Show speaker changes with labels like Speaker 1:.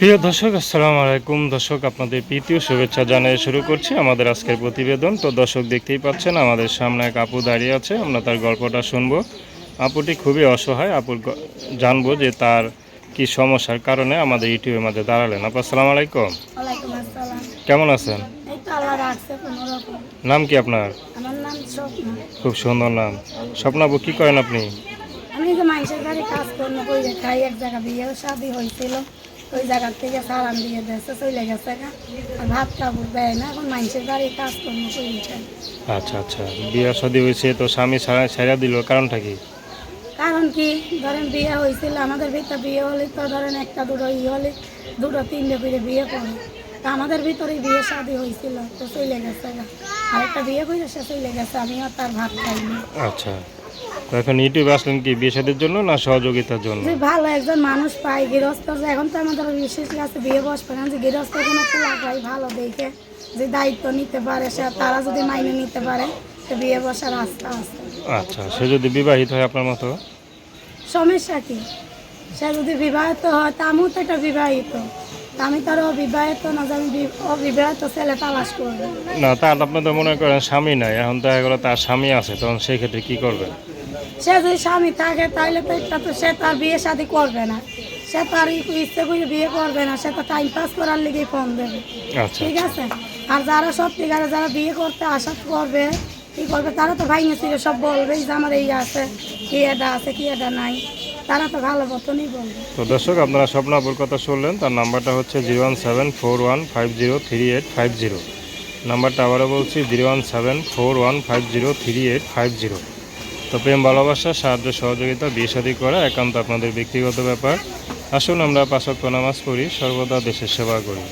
Speaker 1: প্রিয় দর্শক আসসালামু আলাইকুম। দর্শক আপনাদের প্রীতীয় শুভেচ্ছা জানিয়ে শুরু করছি আমাদের আজকের প্রতিবেদন। তো দর্শক দেখতেই পাচ্ছেন আমাদের সামনে এক আপু দাঁড়িয়ে আছে। আমরা তার গল্পটা শুনব। আপুটি খুবই অসহায়। আপুর জানব যে তার কি সমস্যার কারণে আমাদের ইউটিউবের মধ্যে দাঁড়ালেন। আপু আসসালামু আলাইকুম। কেমন আছেন? নাম কি আপনার? খুব সুন্দর নাম। স্বপ্ন আপু কী করেন আপনি?
Speaker 2: আমি যে মানুষের বাড়ি কাজ খাই এক জায়গা বিয়েও শাদি হয়েছিল। ওই জায়গার থেকে সারান দিয়ে দিয়েছে চলে গেছে ভাত কাপড় দেয় না এখন মানুষের বাড়ি কাজ করব
Speaker 1: আচ্ছা আচ্ছা বিয়ে শাদী হয়েছে তো স্বামী সারা ছেড়া দিল কারণটা কি?
Speaker 2: কারণ কি? ধরেন বিয়ে হয়েছিল আমাদের ভিতরে বিয়ে হলে তো ধরেন একটা দুটো ই হলে দুটো তিনটে করে বিয়ে করে। তা আমাদের ভিতরে বিয়ে শাদি হয়েছিল তো চলে গেছে গা। আর একটা বিয়ে করে সে চলে গেছে আমিও তার ভাত খাইনি।
Speaker 1: আচ্ছা। তো এখন ইউটিউবে আসলেন কি বিয়ে জন্য না সহযোগিতার জন্য?
Speaker 2: যে ভালো একজন মানুষ পাই গৃহস্থ এখন তো আমাদের বিশেষ কাছে বিয়ে বসবে না। যে গৃহস্থ কোনো ভালো দেখে যে দায়িত্ব নিতে পারে সে তারা যদি মাইনে নিতে পারে তো বিয়ে বসার রাস্তা আছে।
Speaker 1: আচ্ছা সে যদি বিবাহিত হয় আপনার মতো?
Speaker 2: সমস্যা কি? সে যদি বিবাহিত হয় তা আমিও তো একটা বিবাহিত। আমি তার অবিবাহিত না যে আমি অবিবাহিত ছেলে তালাশ করব।
Speaker 1: না তার আপনি তো মনে করেন স্বামী নাই এখন দেখা গেলো তার স্বামী আছে তখন সেই ক্ষেত্রে কি করবেন
Speaker 2: সে যদি স্বামী থাকে তাহলে তো একটা তো সে তার বিয়ে শাদি করবে না। সে তার ইচ্ছে করে বিয়ে করবে না সে তো টাইম পাস করার লেগে ফোন দেবে।
Speaker 1: আচ্ছা।
Speaker 2: ঠিক আছে? আর যারা সত্যিকারে যারা বিয়ে করতে আশা করবে কি করবে? তারা তো ভাই ছিল সব বলবে যে আমার এই আছে কি এটা আছে কি এটা নাই। তারা তো ভালো মতনই বলবে।
Speaker 1: তো দর্শক, আপনারা স্বপ্নাপুর কথা শুনলেন, তার নাম্বারটা হচ্ছে zero one seven four one five zero three eight five zero. নাম্বারটা আবারও বলছি, zero one seven four one five zero three eight five zero. তো প্রেম, ভালোবাসা, সাহায্য, সহযোগিতা, বিয়ে শাদী করা একান্ত আপনাদের ব্যক্তিগত ব্যাপার। আসুন আমরা পাশক্ত নামাজ পড়ি, সর্বদা দেশের সেবা করি।